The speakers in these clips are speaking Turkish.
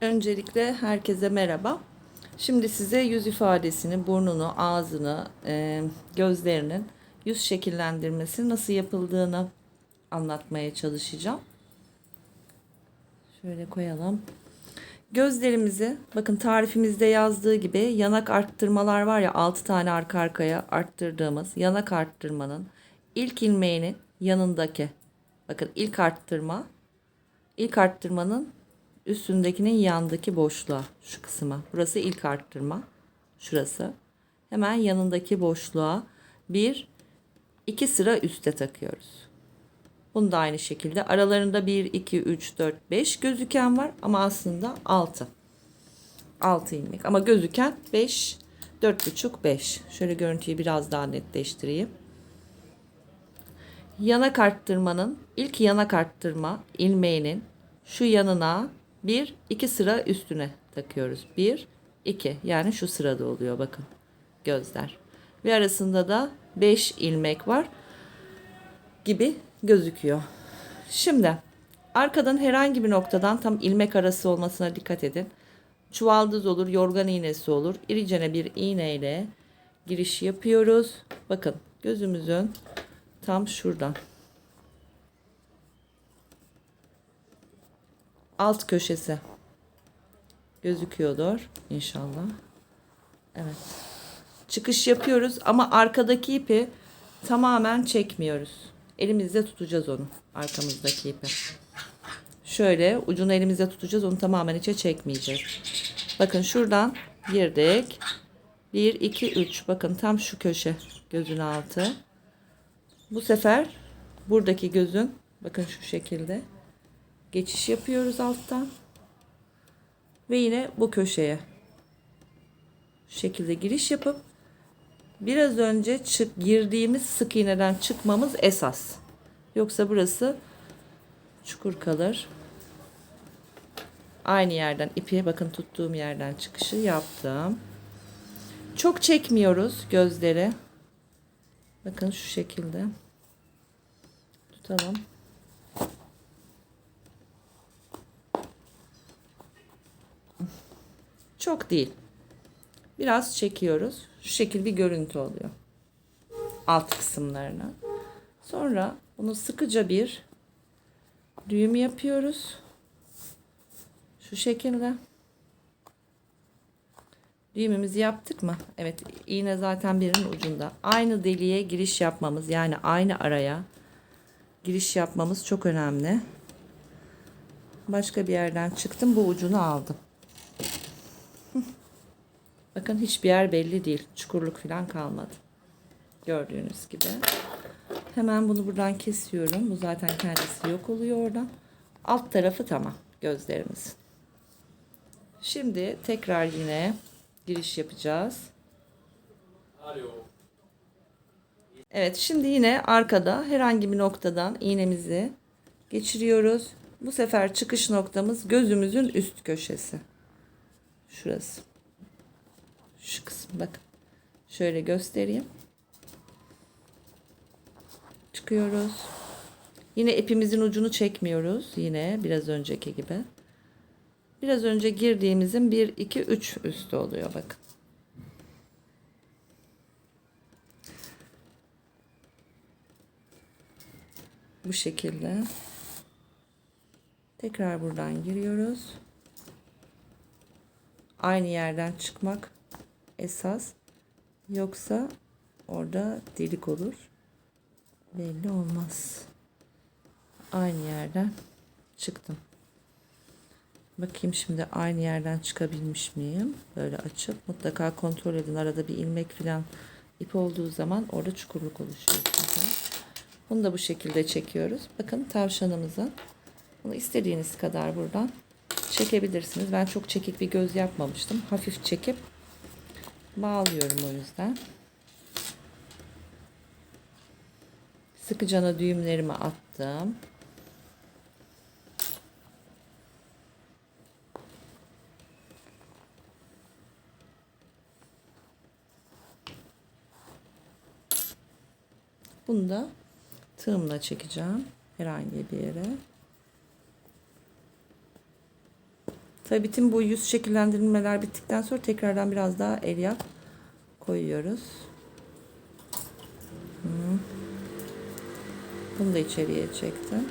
Öncelikle herkese merhaba. Şimdi size yüz ifadesini, burnunu, ağzını, e, gözlerinin yüz şekillendirmesi nasıl yapıldığını anlatmaya çalışacağım. Şöyle koyalım. Gözlerimizi bakın tarifimizde yazdığı gibi yanak arttırmalar var ya 6 tane arka arkaya arttırdığımız yanak arttırmanın ilk ilmeğinin yanındaki bakın ilk arttırma ilk arttırmanın üstündekinin yandaki boşluğa şu kısma. Burası ilk arttırma. Şurası. Hemen yanındaki boşluğa bir iki sıra üste takıyoruz. Bunu da aynı şekilde aralarında 1 2 3 4 5 gözüken var ama aslında 6. 6 ilmek ama gözüken 5 4,5 5. Şöyle görüntüyü biraz daha netleştireyim. Yanak arttırmanın ilk yanak arttırma ilmeğinin şu yanına bir iki sıra üstüne takıyoruz. Bir iki yani şu sırada oluyor bakın gözler. Ve arasında da 5 ilmek var gibi gözüküyor. Şimdi arkadan herhangi bir noktadan tam ilmek arası olmasına dikkat edin. Çuvaldız olur, yorgan iğnesi olur. İricene bir iğneyle giriş yapıyoruz. Bakın gözümüzün tam şuradan. Alt köşesi gözüküyordur inşallah. Evet. Çıkış yapıyoruz ama arkadaki ipi tamamen çekmiyoruz. Elimizde tutacağız onu. Arkamızdaki ipi. Şöyle ucunu elimizde tutacağız. Onu tamamen içe çekmeyeceğiz. Bakın şuradan girdik. 1, 2, 3. Bakın tam şu köşe gözün altı. Bu sefer buradaki gözün bakın şu şekilde geçiş yapıyoruz alttan. Ve yine bu köşeye şu şekilde giriş yapıp biraz önce çık girdiğimiz sık iğneden çıkmamız esas. Yoksa burası çukur kalır. Aynı yerden ipi bakın tuttuğum yerden çıkışı yaptım. Çok çekmiyoruz gözleri. Bakın şu şekilde. Tutalım. Çok değil. Biraz çekiyoruz. Şu şekil bir görüntü oluyor. Alt kısımlarına. Sonra bunu sıkıca bir düğüm yapıyoruz. Şu şekilde. Düğümümüzü yaptık mı? Evet iğne zaten birinin ucunda. Aynı deliğe giriş yapmamız yani aynı araya giriş yapmamız çok önemli. Başka bir yerden çıktım bu ucunu aldım. Bakın hiçbir yer belli değil. Çukurluk falan kalmadı. Gördüğünüz gibi. Hemen bunu buradan kesiyorum. Bu zaten kendisi yok oluyor oradan. Alt tarafı tamam gözlerimiz. Şimdi tekrar yine giriş yapacağız. Evet şimdi yine arkada herhangi bir noktadan iğnemizi geçiriyoruz. Bu sefer çıkış noktamız gözümüzün üst köşesi. Şurası. Şu kısım bakın. Şöyle göstereyim. Çıkıyoruz. Yine ipimizin ucunu çekmiyoruz. Yine biraz önceki gibi. Biraz önce girdiğimizin 1, 2, 3 üstü oluyor bakın. Bu şekilde. Tekrar buradan giriyoruz. Aynı yerden çıkmak esas. Yoksa orada delik olur. Belli olmaz. Aynı yerden çıktım. Bakayım şimdi aynı yerden çıkabilmiş miyim? Böyle açıp mutlaka kontrol edin. Arada bir ilmek falan ip olduğu zaman orada çukurluk oluşuyor. Bunu da bu şekilde çekiyoruz. Bakın tavşanımızın. Bunu istediğiniz kadar buradan çekebilirsiniz. Ben çok çekik bir göz yapmamıştım. Hafif çekip bağlıyorum o yüzden. Sıkıcana düğümlerimi attım. Bunu da tığımla çekeceğim herhangi bir yere. Tabii bütün bu yüz şekillendirmeler bittikten sonra tekrardan biraz daha elyaf koyuyoruz. Hı. Bunu da içeriye çektim.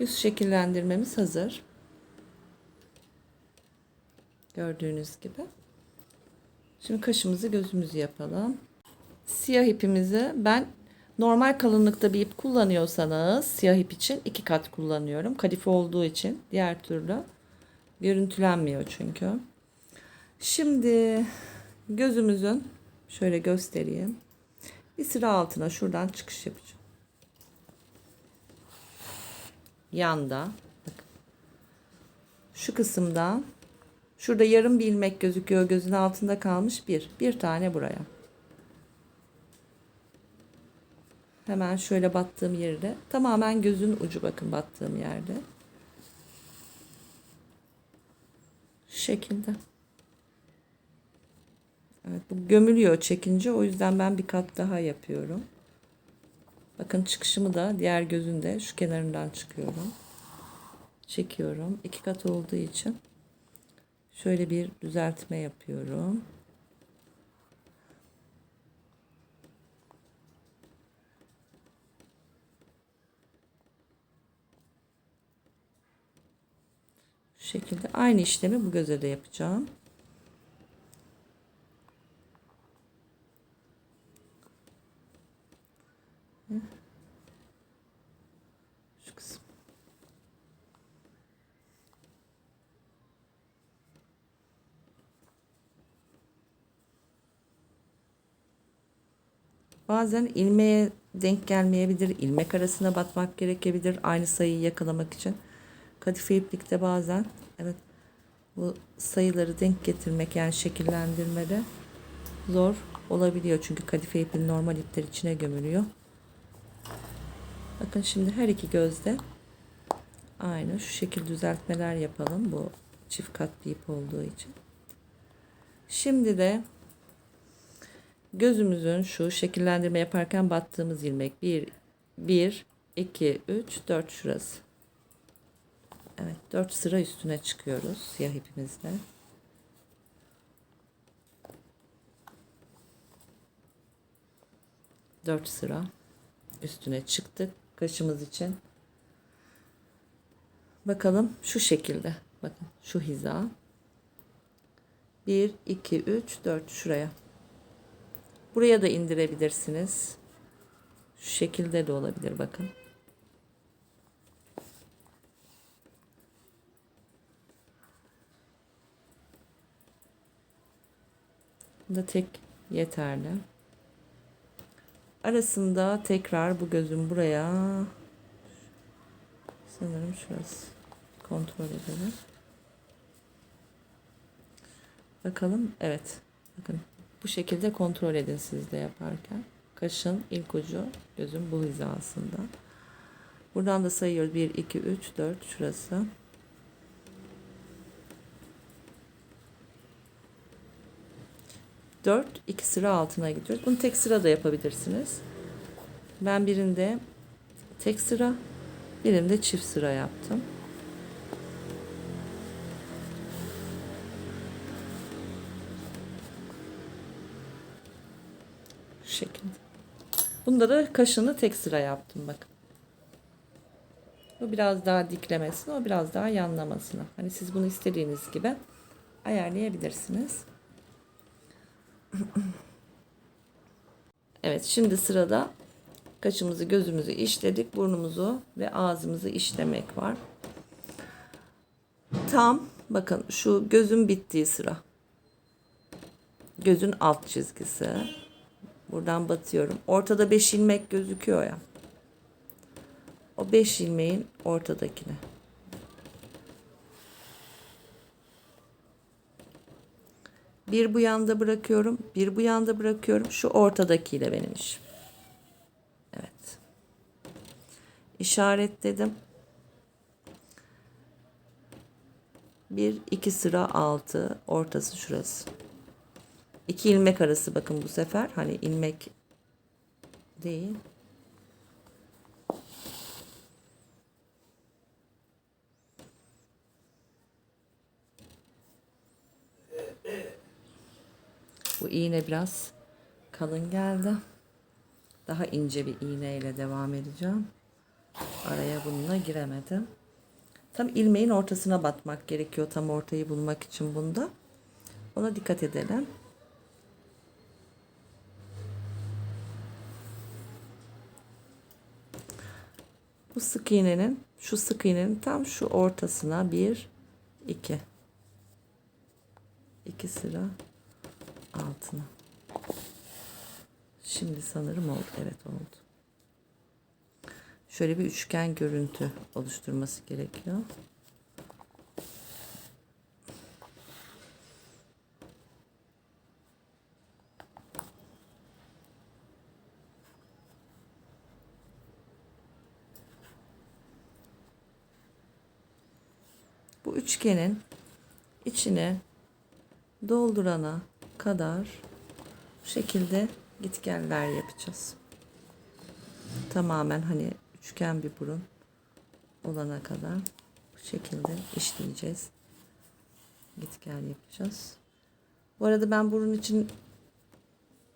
Yüz şekillendirmemiz hazır. Gördüğünüz gibi. Şimdi kaşımızı gözümüzü yapalım. Siyah ipimizi ben normal kalınlıkta bir ip kullanıyorsanız siyah ip için iki kat kullanıyorum. Kadife olduğu için diğer türlü görüntülenmiyor çünkü. Şimdi gözümüzün şöyle göstereyim. Bir sıra altına şuradan çıkış yapacağım. Yanda bakın. Şu kısımdan şurada yarım bir ilmek gözüküyor gözün altında kalmış bir. Bir tane buraya. Hemen şöyle battığım yerde tamamen gözün ucu bakın battığım yerde. Şu şekilde. Evet bu gömülüyor çekince o yüzden ben bir kat daha yapıyorum. Bakın çıkışımı da diğer gözünde şu kenarından çıkıyorum. Çekiyorum. iki kat olduğu için şöyle bir düzeltme yapıyorum. Şekilde aynı işlemi bu göze de yapacağım. Şu kısım. Bazen ilmeğe denk gelmeyebilir. ilmek arasına batmak gerekebilir. Aynı sayıyı yakalamak için. Kadife iplikte bazen evet bu sayıları denk getirmek yani şekillendirmede zor olabiliyor. Çünkü kadife ipin normal ipler içine gömülüyor. Bakın şimdi her iki gözde aynı şu şekil düzeltmeler yapalım. Bu çift kat bir ip olduğu için. Şimdi de gözümüzün şu şekillendirme yaparken battığımız ilmek 1 1 2 3 4 şurası. Evet 4 sıra üstüne çıkıyoruz siyah ipimizle. Dört sıra üstüne çıktık kaşımız için. Bakalım şu şekilde. Bakın şu hiza. 1 2 3 4 şuraya. Buraya da indirebilirsiniz. Şu şekilde de olabilir bakın. Da tek yeterli. Arasında tekrar bu gözüm buraya sanırım şurası kontrol edelim. Bakalım. Evet. Bakın bu şekilde kontrol edin siz de yaparken. Kaşın ilk ucu gözün bu hizasında. Buradan da sayıyoruz. 1, 2, 3, 4 şurası. Dört, iki sıra altına gidiyoruz. Bunu tek sıra da yapabilirsiniz. Ben birinde tek sıra, birinde çift sıra yaptım. Şu şekilde. Bunda da kaşını tek sıra yaptım bakın. Bu biraz daha diklemesine, o biraz daha yanlamasına. Hani siz bunu istediğiniz gibi ayarlayabilirsiniz. Evet şimdi sırada kaşımızı gözümüzü işledik. Burnumuzu ve ağzımızı işlemek var. Tam bakın şu gözün bittiği sıra. Gözün alt çizgisi. Buradan batıyorum. Ortada 5 ilmek gözüküyor ya. O 5 ilmeğin ortadakine. Bir bu yanda bırakıyorum. Bir bu yanda bırakıyorum. Şu ortadakiyle benim işim. Evet. İşaretledim. Bir iki sıra altı. Ortası şurası. İki ilmek arası bakın bu sefer. Hani ilmek değil. İğne biraz kalın geldi. Daha ince bir iğneyle devam edeceğim. Araya bununla giremedim. Tam ilmeğin ortasına batmak gerekiyor tam ortayı bulmak için bunda. Ona dikkat edelim. Bu sık iğnenin şu sık iğnenin tam şu ortasına bir iki iki sıra altına. Şimdi sanırım oldu. Evet oldu. Şöyle bir üçgen görüntü oluşturması gerekiyor. Bu üçgenin içine doldurana kadar bu şekilde gitgeller yapacağız. Tamamen hani üçgen bir burun olana kadar bu şekilde işleyeceğiz. Gitgel yapacağız. Bu arada ben burun için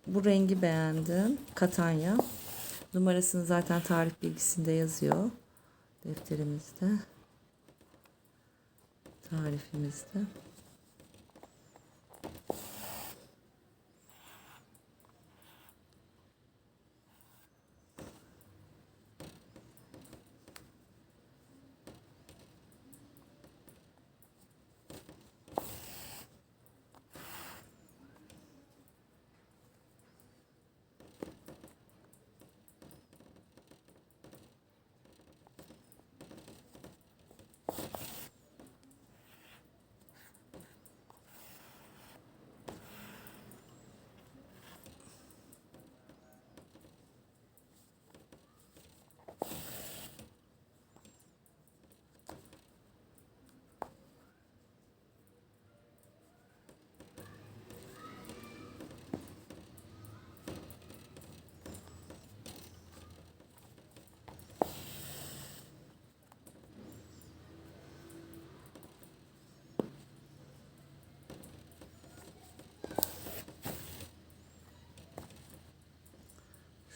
bu rengi beğendim. Katanya. Numarasını zaten tarif bilgisinde yazıyor. Defterimizde. Tarifimizde.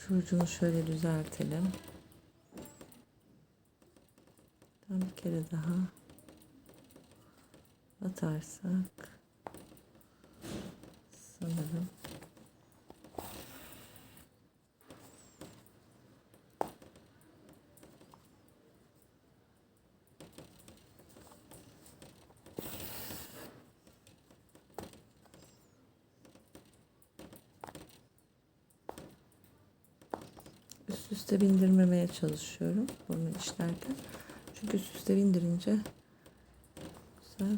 Şu ucunu şöyle düzeltelim. Tam bir kere daha atarsak sanırım üst üste bindirmemeye çalışıyorum bunu işlerken. Çünkü üst üste bindirince güzel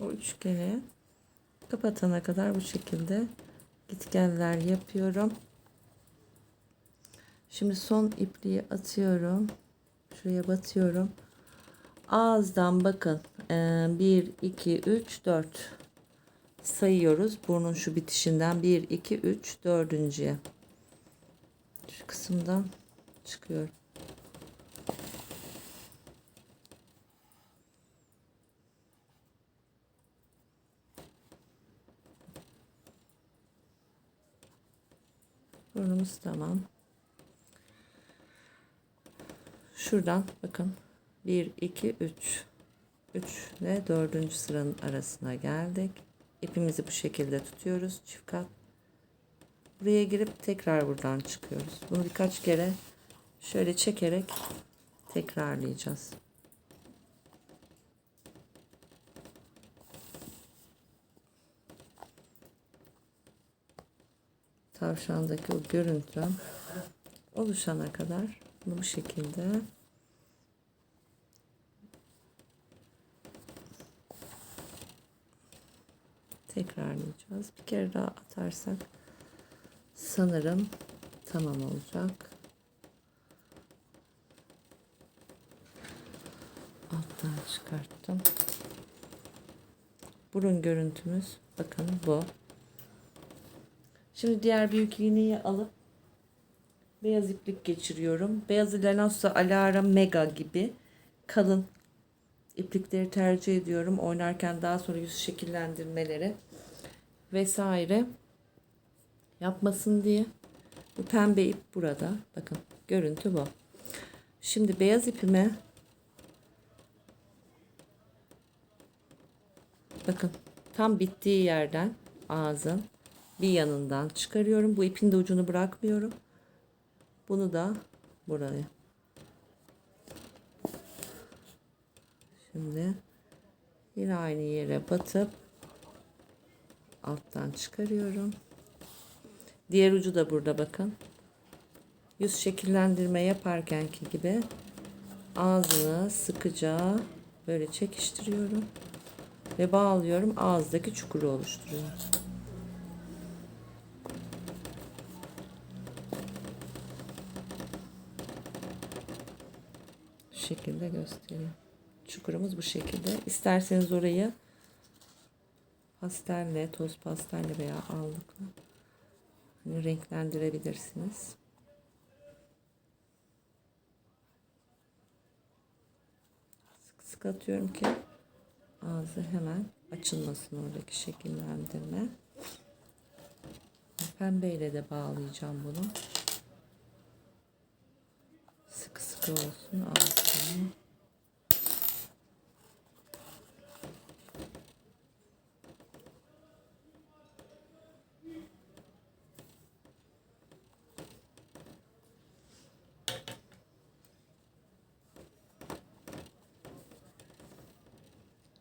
o üçgeni kapatana kadar bu şekilde gitgeller yapıyorum. Şimdi son ipliği atıyorum. Şuraya batıyorum. Ağızdan bakın. 1, 2, 3, 4 sayıyoruz. Burnun şu bitişinden 1, 2, 3, dördüncüye. Şu kısımdan çıkıyorum. Burnumuz tamam. Şuradan bakın. 1, 2, 3. 3 ile 4. sıranın arasına geldik. İpimizi bu şekilde tutuyoruz. Çift kat. Buraya girip tekrar buradan çıkıyoruz. Bunu birkaç kere şöyle çekerek tekrarlayacağız. Tavşandaki o görüntü oluşana kadar bu şekilde tekrarlayacağız. Bir kere daha atarsak sanırım tamam olacak. Alttan çıkarttım. Burun görüntümüz bakın bu. Şimdi diğer büyük iğneyi alıp beyaz iplik geçiriyorum. Beyaz Lanosa Alara Mega gibi kalın iplikleri tercih ediyorum. Oynarken daha sonra yüz şekillendirmeleri vesaire yapmasın diye. Bu pembe ip burada. Bakın görüntü bu. Şimdi beyaz ipime bakın tam bittiği yerden ağzın bir yanından çıkarıyorum. Bu ipin de ucunu bırakmıyorum. Bunu da buraya. Şimdi yine aynı yere batıp alttan çıkarıyorum. Diğer ucu da burada bakın. Yüz şekillendirme yaparkenki gibi ağzını sıkıca böyle çekiştiriyorum ve bağlıyorum. Ağızdaki çukuru oluşturuyorum. Şekilde göstereyim. Çukurumuz bu şekilde. İsterseniz orayı pastelle, toz pastelle veya allıkla hani renklendirebilirsiniz. Sık sık atıyorum ki ağzı hemen açılmasın oradaki şekillendirme. Pembeyle de bağlayacağım bunu. Sıkı olsun ağzını.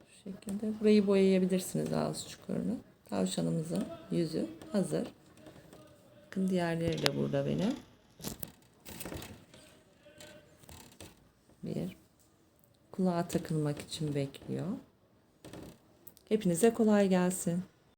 Şu şekilde burayı boyayabilirsiniz ağız çukurunu. Tavşanımızın yüzü hazır. Bakın diğerleri de burada benim. Bir kulağa takılmak için bekliyor. Hepinize kolay gelsin.